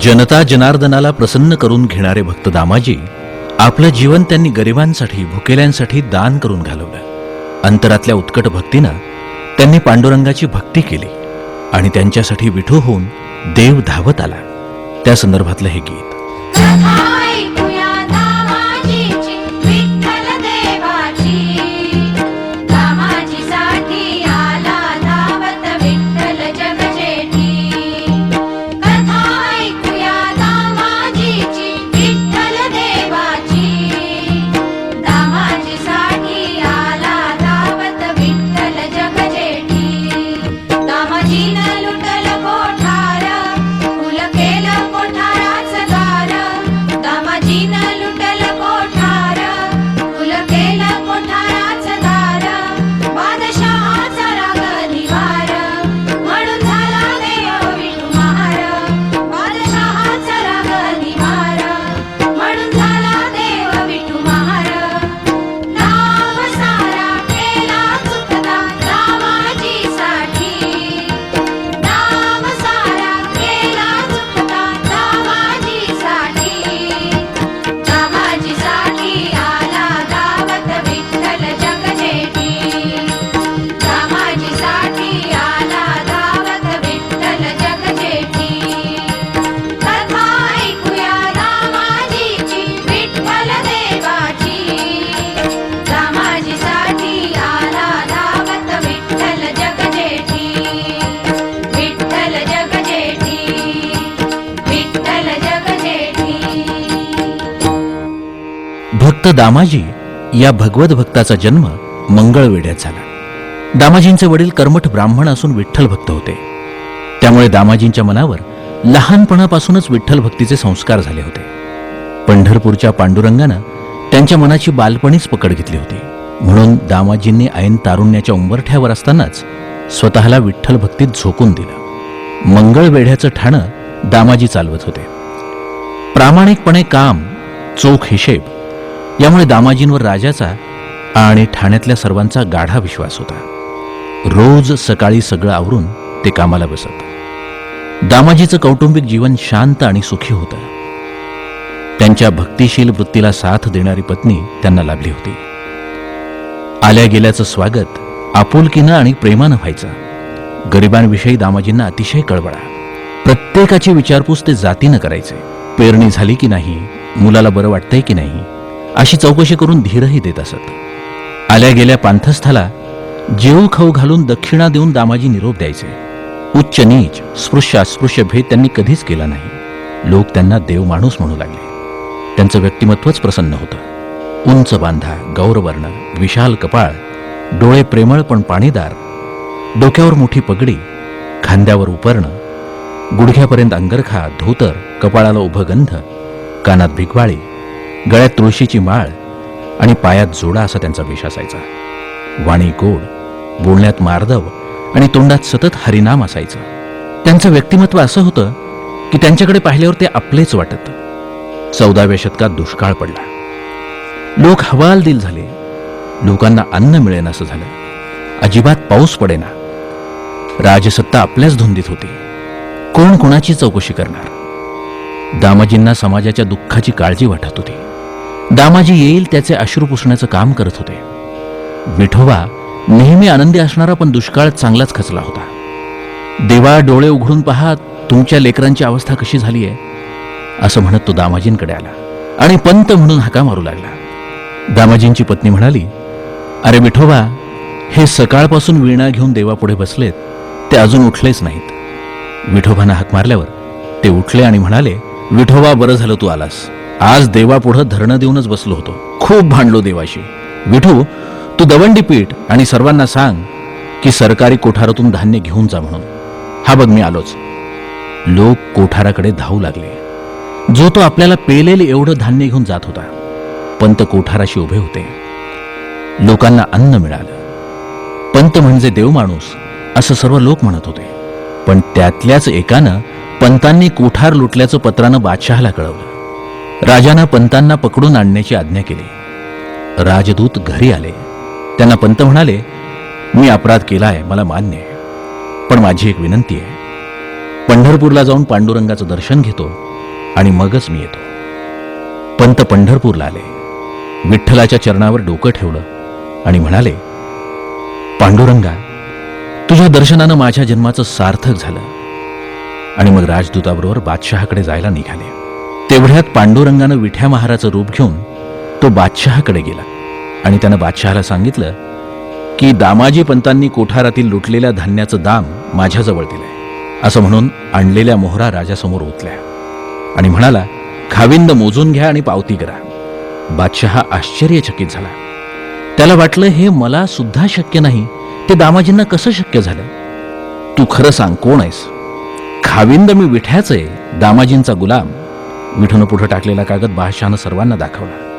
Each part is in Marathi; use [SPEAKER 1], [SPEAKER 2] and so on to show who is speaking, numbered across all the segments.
[SPEAKER 1] जनता जनार्दनाला प्रसन्न करून घेणारे भक्त दामाजी आपलं जीवन त्यांनी गरिबांसाठी भुकेल्यांसाठी दान करून घालवलं. अंतरातल्या उत्कट भक्तीनं त्यांनी पांडुरंगाची भक्ती केली आणि त्यांच्यासाठी विठू होऊन देव धावत आला. त्या संदर्भातलं हे गीत. भक्त दामाजी या भगवत भक्ताचा जन्म मंगळवेढ्यात झाला. दामाजींचे वडील कर्मठ ब्राह्मण असून विठ्ठल भक्त होते. त्यामुळे दामाजींच्या मनावर लहानपणापासूनच विठ्ठल भक्तीचे संस्कार झाले होते. पंढरपूरच्या पांडुरंगानं त्यांच्या मनाची बालपणीच पकड घेतली होती. म्हणून दामाजींनी ऐन तारुण्याच्या उंबरठ्यावर असतानाच स्वतःला विठ्ठल भक्तीत झोकून दिलं. मंगळवेढ्याचं ठाणं दामाजी चालवत होते. प्रामाणिकपणे काम चोख हिशेब यामुळे दामाजींवर राजाचा आणि ठाण्यातल्या सर्वांचा गाढा विश्वास होता. रोज सकाळी सगळं आवरून ते कामाला बसत. दामाजीचं कौटुंबिक जीवन शांत आणि सुखी होतं. त्यांच्या भक्तिशील वृत्तीला साथ देणारी पत्नी त्यांना लाभली होती. आल्या गेल्याचं स्वागत आपुलकीनं आणि प्रेमानं व्हायचं. गरिबांविषयी दामाजींना अतिशय कळवळा. प्रत्येकाची विचारपूस ते जातीनं करायचे. पेरणी झाली की नाही मुलाला बरं वाटतंय की नाही अशी चौकशी करून धीरही देत असत. आल्या गेल्या पांथस्थाला जेऊ खाऊ घालून दक्षिणा देऊन दामाजी निरोप द्यायचे. उच्च नीच स्पृश्य अस्पृश्य भेद त्यांनी कधीच केला नाही. लोक त्यांना देव माणूस म्हणू लागले. त्यांचं व्यक्तिमत्वच प्रसन्न होतं. उंच बांधा गौरवर्ण विशाल कपाळ डोळे प्रेमळ पण पाणीदार डोक्यावर मोठी पगडी खांद्यावर उपरणं गुडघ्यापर्यंत अंगरखा धोतर कपाळाला उभं गंध कानात भिगवाळी गळ्यात तुळशीची माळ आणि पायात जोडा असा त्यांचा वेश असायचा. वाणी गोड बोलण्यात मार्दव आणि तोंडात सतत हरिनाम असायचं. त्यांचं व्यक्तिमत्व असं होतं की त्यांच्याकडे पाहिल्यावर ते आपलेच वाटत. चौदाव्या शतकात दुष्काळ पडला. लोक हवालदिल झाले. लोकांना अन्न मिळेन असं झालं. अजिबात पाऊस पडेना. राजसत्ता आपल्याच धुंदीत होती. कोण कोणाची चौकशी करणार? दामाजींना समाजाच्या दुःखाची काळजी वाटत होती. दामाजी येईल त्याचे अश्रू पुसण्याचं काम करत होते. विठोबा नेहमी आनंदी असणारा पण दुष्काळ चांगलाच खचला होता. देवा डोळे उघडून पहा तुमच्या लेकरांची अवस्था कशी झाली आहे असं म्हणत तो दामाजींकडे आला आणि पंत म्हणून हाका मारू लागला. दामाजींची पत्नी म्हणाली अरे विठोबा हे सकाळपासून वीणा घेऊन देवापुढे बसलेत. ते अजून उठलेच नाहीत. विठोबानं हाक मारल्यावर ते उठले आणि म्हणाले विठोबा बरं झालं तू आलास. आज देवापुढं धरणं देऊनच बसलो होतो. खूप भांडलो देवाशी. विठू तू दवंडी पीठ आणि सर्वांना सांग की सरकारी कोठारातून धान्य घेऊन जा म्हणून. हा बघ मी आलोच. लोक कोठाराकडे धावू लागले. जो तो आपल्याला पेलेले एवढं धान्य घेऊन जात होता पंत कोठाराशी उभे होते. लोकांना अन्न मिळालं. पंत म्हणजे देव माणूस असं सर्व लोक म्हणत होते. पण त्यातल्याच एकानं पंतांनी कोठार लुटल्याचं पत्रानं बादशहाला कळवलं. राजानं पंतांना पकडून आणण्याची आज्ञा केली. राजदूत घरी आले. त्यांना पंत म्हणाले मी अपराध केला आहे मला मान्य आहे. पण माझी एक विनंती आहे. पंढरपूरला जाऊन पांडुरंगाचं दर्शन घेतो आणि मगच मी येतो. पंत पंढरपूरला आले. विठ्ठलाच्या चरणावर डोकं ठेवलं आणि म्हणाले पांडुरंगा तुझ्या दर्शनानं माझ्या जन्माचं सार्थक झालं आणि मग राजदूताबरोबर बादशहाकडे जायला निघाले. तेवढ्यात पांडुरंगानं विठ्या महाराचं रूप घेऊन तो बादशहाकडे गेला आणि त्यानं बादशहाला सांगितलं की दामाजी पंतांनी कोठारातील लुटलेल्या धान्याचं दाम माझ्याजवळ दिलंय. असं म्हणून आणलेल्या मोहरा राजासमोर ओतल्या. आणि म्हणाला खाविंद मोजून घ्या आणि पावती करा. बादशहा आश्चर्यचकित झाला. त्याला वाटलं हे मला सुद्धा शक्य नाही. ते दामाजींना कसं शक्य झालं? तू खरं सांग कोण आहेस? खाविंद मी विठ्याचं आहे दामाजींचा गुलाम. विठून पुढं टाकलेला कागद बादशहानं सर्वांना दाखवला.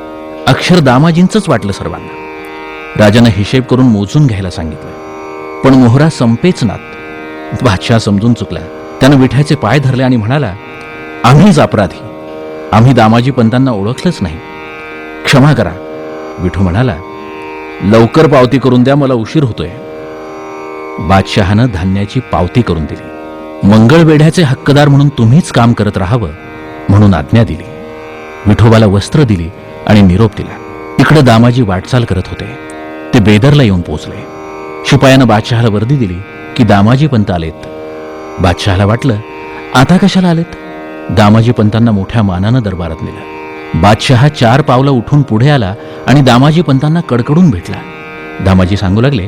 [SPEAKER 1] अक्षर दामाजींचंच वाटलं सर्वांना. राजानं हिशेब करून मोजून घ्यायला सांगितलं. पण मोहरा संपेच नात. बादशाह समजून चुकला. त्यानं विठ्याचे पाय धरले आणि म्हणाला आम्हीच अपराधी. आम्ही दामाजी पंतांना ओळखलंच नाही. क्षमा करा. विठू म्हणाला लवकर पावती करून द्या मला उशीर होतोय. बादशहानं धान्याची पावती करून दिली. मंगळवेढ्याचे हक्कदार म्हणून तुम्हीच काम करत राहावं म्हणून आज्ञा दिली. विठोबाला वस्त्र दिली आणि निरोप दिला. इकडे दामाजी वाटचाल करत होते. ते बेदरला येऊन पोचले. शिपायानं बादशहाला वर्दी दिली की दामाजी पंत आलेत. बादशहाला वाटलं आता कशाला आलेत? दामाजी पंतांना मोठ्या मानानं दरबारात नेलं. बादशहा चार पावलं उठून पुढे आला आणि दामाजी पंतांना कडकडून भेटला. दामाजी सांगू लागले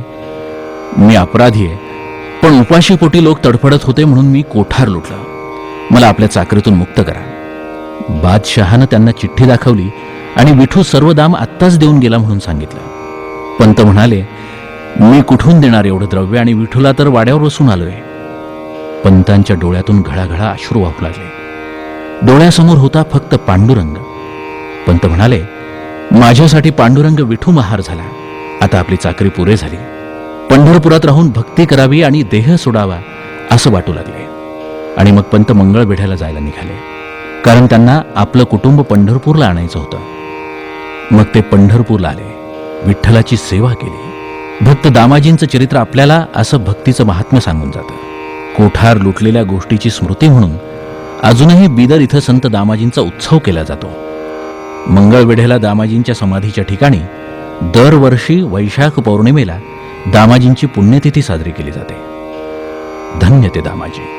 [SPEAKER 1] मी अपराधी आहे पण उपाशीपोटी लोक तडफडत होते म्हणून मी कोठार लुटलं. मला आपल्या चाकरीतून मुक्त करा. बादशहानं त्यांना चिठ्ठी दाखवली आणि विठू सर्व दाम आत्ताच देऊन गेला म्हणून सांगितलं. पंत म्हणाले मी कुठून देणार एवढं द्रव्य आणि विठूला तर वाड्यावर बसून आलोय. पंतांच्या डोळ्यातून घळाघळा अश्रू वाहू लागले. डोळ्यासमोर होता फक्त पांडुरंग. पंत म्हणाले माझ्यासाठी पांडुरंग विठू महार झाला. आता आपली चाकरी पुरे झाली. पंढरपुरात राहून भक्ती करावी आणि देह सोडावा असं वाटू लागले. आणि मग पंत मंगळवेढ्याला जायला निघाले. कारण त्यांना आपलं कुटुंब पंढरपूरला आणायचं होतं. मग ते पंढरपूरला आले. विठ्ठलाची सेवा केली. भक्त दामाजींचं चरित्र आपल्याला असं भक्तीचं महात्म्य सांगून जातं. कोठार लुटलेल्या गोष्टीची स्मृती म्हणून अजूनही बिदर इथं संत दामाजींचा उत्सव केला जातो. मंगळवेढ्याला दामाजींच्या समाधीच्या ठिकाणी दरवर्षी वैशाख पौर्णिमेला दामाजींची पुण्यतिथी साजरी केली जाते. धन्य ते दामाजी.